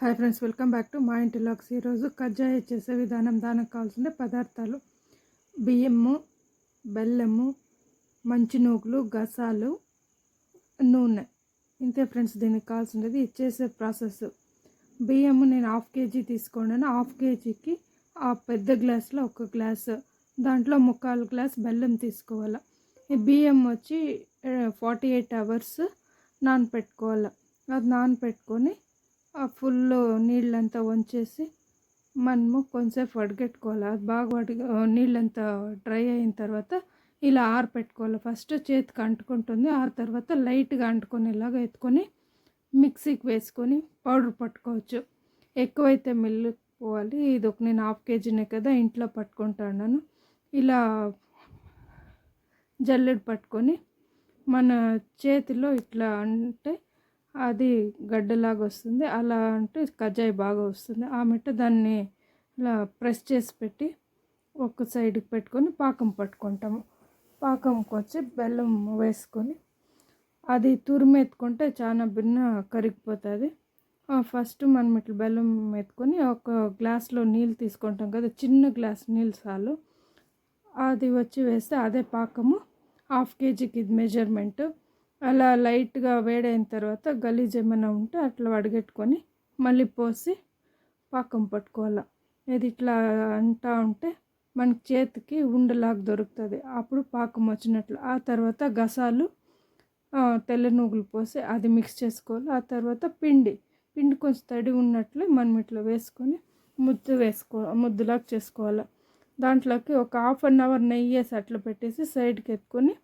Hi friends welcome back to మా ఇంటి లాక్స్. ఈరోజు కజ్జాయ చేసే విధానం దానికి కావాల్సిన పదార్థాలు. బియ్యము బెల్లము మంచినూకులు గసాలు నూనె. ఇంతే ఫ్రెండ్స్ దీనికి కావాల్సినది ఇది చేసే ప్రాసెస్. బియ్యము నేను హాఫ్ కేజీ తీసుకున్నాను హాఫ్ కేజీకి ఆ పెద్ద గ్లాస్లో ఒక గ్లాస్. దాంట్లో ముక్కాలు గ్లాస్ బెల్లం తీసుకోవాలి. ఈ బియ్యం వచ్చి ఫార్టీ ఎయిట్ అవర్స్ నానపెట్టుకోవాలి. అది నానపెట్టుకొని ఆ ఫుల్ నీళ్ళంతా వంచేసి మనము కొంచెంసేపు వడగట్టుకోవాలి. అది బాగా వడి నీళ్ళంతా డ్రై అయిన తర్వాత ఇలా ఆరపెట్టుకోవాలి. ఫస్ట్ చేతికి అంటుకుంటుంది. ఆ తర్వాత లైట్గా అంటుకునేలాగా ఎత్తుకొని మిక్సీకి వేసుకొని పౌడర్ పట్టుకోవచ్చు. ఎక్కువైతే మిల్లు పోవాలి ఇది ఒక నేను హాఫ్ కేజీనే కదా ఇంట్లో పట్టుకుంటాను ఇలా జల్లెడు పట్టుకొని మన చేతిలో ఇట్లా అంటే అది గడ్డలాగా వస్తుంది. అలా అంటే కజ్జాయి బాగా వస్తుంది. ఆ మిట్ట దాన్ని ఇలా ప్రెస్ చేసి పెట్టి ఒక సైడ్కి పెట్టుకొని పాకం పట్టుకుంటాము. పాకంకి వచ్చి బెల్లం వేసుకొని అది తురిమెత్తుకుంటే చాలా భిన్న కరిగిపోతుంది. ఫస్ట్ మనం ఇట్లా బెల్లం ఎత్తుకొని ఒక గ్లాస్లో నీళ్ళు తీసుకుంటాం కదా చిన్న గ్లాస్ నీళ్ళు చాలు. అది వచ్చి వేస్తే అదే పాకము. హాఫ్ కేజీకి ఇది మెజర్మెంట్ అలా లైట్గా వేడైన తర్వాత గలీజ్ ఏమైనా ఉంటే అట్లా వడగట్టుకొని మళ్ళీ పోసి పాకం పట్టుకోవాలి. ఇది ఇట్లా అంటా ఉంటే మనకి చేతికి ఉండలాగా దొరుకుతుంది. అప్పుడు పాకం వచ్చినట్లు. ఆ తర్వాత గసాలు తెల్ల నూగులు పోసి అది మిక్స్ చేసుకోవాలి. ఆ తర్వాత పిండి. పిండి కొంచెం తడి ఉన్నట్లు మనం ఇట్లా వేసుకొని ముద్దు వేసుకో ముద్దులాగా చేసుకోవాలి. దాంట్లోకి ఒక హాఫ్ అన్ అవర్ నెయ్యి వేసి అట్లా పెట్టేసి సైడ్కి ఎత్తుకొని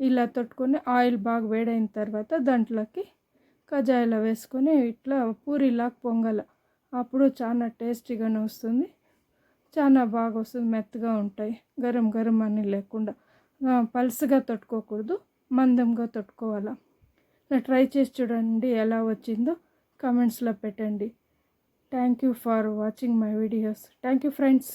ఇలా తొట్టుకొని ఆయిల్ బాగా వేడైన తర్వాత దాంట్లోకి కజాయిలో వేసుకొని ఇట్లా పూరిలాగా పొంగల. అప్పుడు చాలా టేస్టీగానే వస్తుంది. చాలా బాగా వస్తుంది. మెత్తగా ఉంటాయి. గరం గరం అని లేకుండా. పల్సగా తట్టుకోకూడదు. మందంగా తట్టుకోవాలా. ఇలా ట్రై చేసి చూడండి ఎలా వచ్చిందో. కమెంట్స్లో పెట్టండి. Thank you for watching my videos thank you friends